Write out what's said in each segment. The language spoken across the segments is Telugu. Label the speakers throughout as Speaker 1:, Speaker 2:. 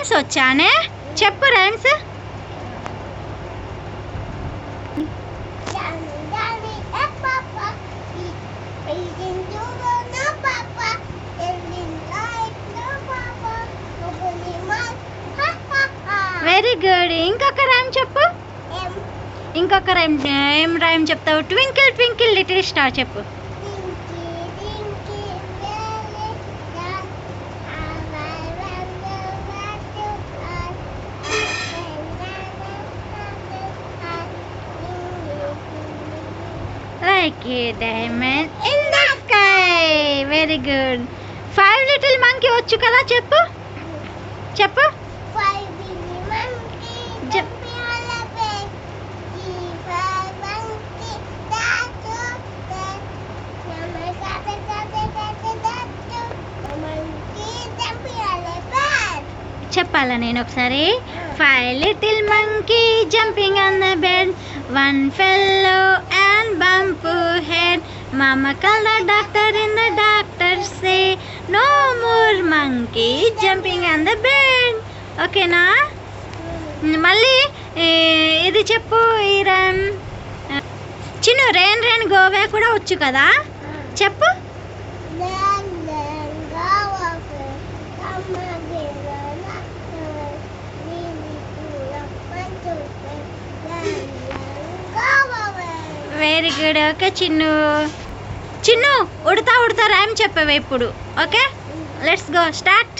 Speaker 1: రైమ్స్ వచ్చానే చెప్పు rhymes
Speaker 2: Daddy, daddy, eh, papa. Eating sugar, no papa. Living life, no papa. Opening mouth, ha ha ha.
Speaker 1: Very good ఇంకొక రైమ్ చెప్పు
Speaker 2: Em,
Speaker 1: ఇంకొక రైమ్ ఏం రైమ్ చెప్తావు ట్వింకిల్ ట్వింకిల్ లిటిల్ స్టార్ చెప్పు
Speaker 2: that's two, that. Number seven, seven, seven, that's two. The monkey jumping on the bed.
Speaker 1: చెప్పాలా నేను ఒకసారి five little monkey jumping on the bed one fell off and bump head మామ call doctor in the doctor say no more monkey jumping on the bed ఓకేనా మళ్ళీ ఇది చెప్పు ఈ rhyme Chinnu rain rain go away కూడా వచ్చు కదా? చెప్పు. Very good okay Chinnu. Chinnu Udatha ఉడతా ర్యామ్ చెప్పావు ఇప్పుడు ఓకే? లెట్స్ గో స్టార్ట్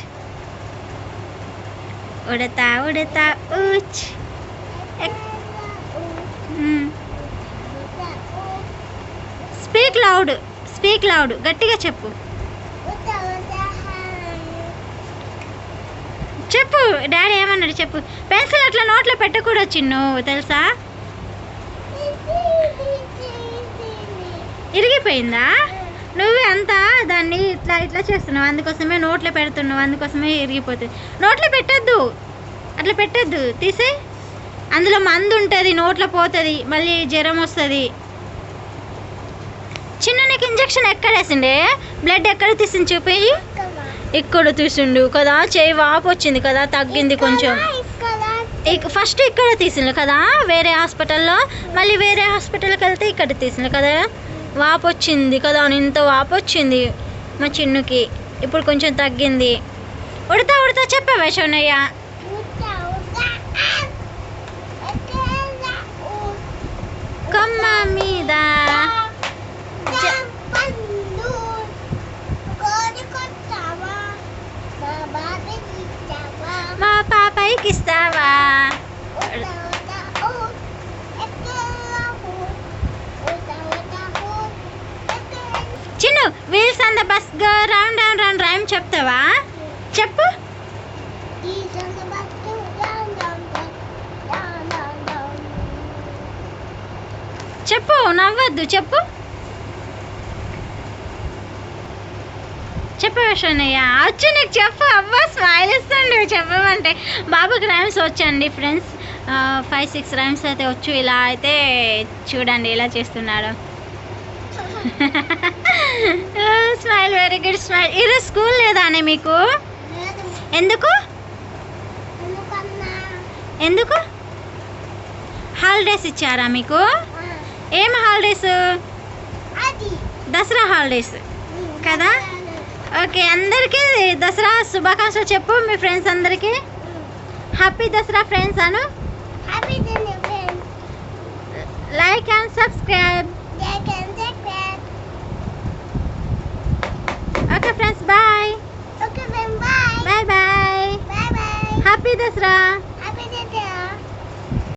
Speaker 1: ఉడతా ఉడతా ఊచ్. స్పీక్ లౌడ్ స్పీక్ లౌడ్ గట్టిగా చెప్పు. చెప్పు డాడీ ఏమన్నాడు చెప్పు. పెన్సిల్ అట్లా నోట్లో పెట్టకూడదు చిన్ను తెలుసా? ఇరిగిపోయిందా? నువ్వే అంతా దాన్ని ఇట్లా ఇట్లా చేస్తున్నావు. అందుకోసమే నోట్లో పెడుతున్నావు. అందుకోసమే ఇరిగిపోతుంది నోట్లో పెట్టద్దు. అట్లా పెట్టద్దు. తీసే. అందులో మందు ఉంటుంది నోట్లో పోతుంది మళ్ళీ జ్వరం వస్తుంది. చిన్న నీకు ఇంజక్షన్ ఎక్కడ వేసిండే? బ్లడ్ ఎక్కడ తీసింది చూపి. ఇక్కడ తీసిండు కదా. చేయి వాపు వచ్చింది కదా. తగ్గింది కొంచెం. ఫస్ట్ ఇక్కడ తీసిండు కదా. వేరే హాస్పిటల్లో. మళ్ళీ వేరే హాస్పిటల్కి వెళ్తే ఇక్కడ తీసిండు కదా. వాపు వచ్చింది కదా ఇంత వాపు వచ్చింది మా చిన్నుకి. ఇప్పుడు కొంచెం తగ్గింది. ఉడతా ఉడతా చెప్పావా శౌనయ్య కొమ్మ మీద. మా on the bus go round round round rhyme చెప్తావా? చెప్పు. చెప్పు నవ్వద్దు. చెప్పు. చెప్పు విషయనయ్య వచ్చు నీకు చెప్పు. అబ్బా స్మైల్ ఇస్తుండు. చెప్పమంటే. బాబుకి రైమ్స్ వచ్చండి ఫ్రెండ్స్ ఫైవ్ సిక్స్ రైమ్స్ అయితే వచ్చు. ఇలా అయితే చూడండి ఇలా చేస్తున్నాడు. స్మైల్ వెరీ గుడ్ స్మైల్ ఈరోజు స్కూల్ లేదా అనే మీకు? ఎందుకు? ఎందుకు? హాలిడేస్ ఇచ్చారా మీకు? ఏం హాలిడేస్ దసరా హాలిడేస్ కదా? ఓకే అందరికీ దసరా శుభాకాంక్షలు చెప్పు మీ ఫ్రెండ్స్ అందరికీ. Happy Dasara friends Anu.
Speaker 2: Like and subscribe
Speaker 1: okay friends bye
Speaker 2: okay friend bye
Speaker 1: bye bye
Speaker 2: bye bye
Speaker 1: happy Dasara